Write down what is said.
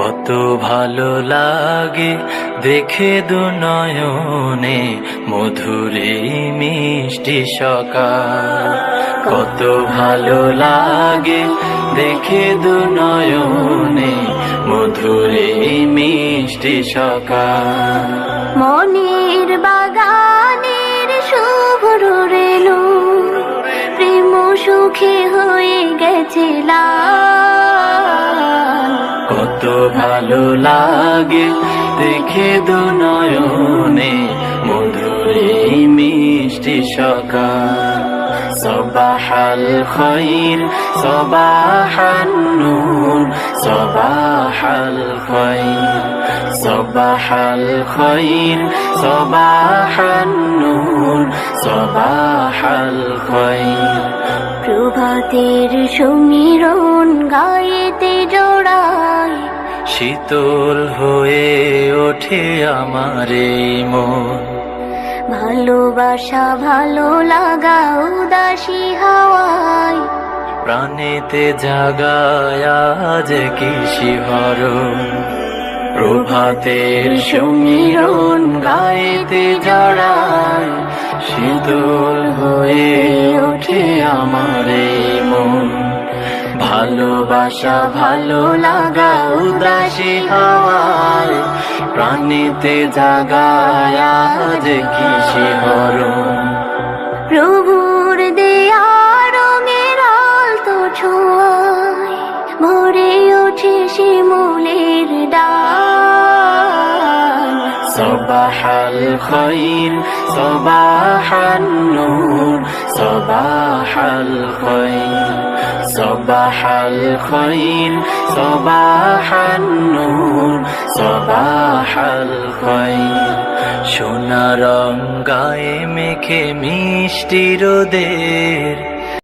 কত ভালো লাগে দেখে দু নয়নে মধুরে মিষ্টি সকাল। কত ভালো লাগে দেখে দু নয়নে মধুরে মিষ্টি সকাল। মনের বাগানের শুভ রেণু প্রেম সুখে হয়ে গেছে লাল। কত ভালো লাগে দেখে দু নয়নে মধুরে মিষ্টি সকাল। সবাহাল খৈর সবাহান সবাহাল খৈর সবাহাল খৈর সবাহান নূর সবাহাল খৈর। প্রভাতের সমীরণ গায়েতে জোড়ায় শীতল হয়ে ওঠে আমার এই মন। ভালোবাসা ভালো লাগা উদাসী হাওয়ায়। প্রাণেতে জাগায় আজ কি শিহরণ প্রভাতের সমীরণ গায়েতে জড়ায়। শীতল হয়ে ওঠে আমার এই মন। ভালোবাসা ভালো লাগা উদাসী হওয়ায় প্রাণীতে জাগায় আজ কি শিহর প্রভুর দেয়া রঙের তো ছোঁয়ায় ভরে ওঠে শিমুলের ডাল। সবাহাল খৈর সবাহান নূর সবাহাল খৈর। صباح الخير صباح النور صباح الخير সোনা রঙ গায়ে মেখে মিষ্টি রোদের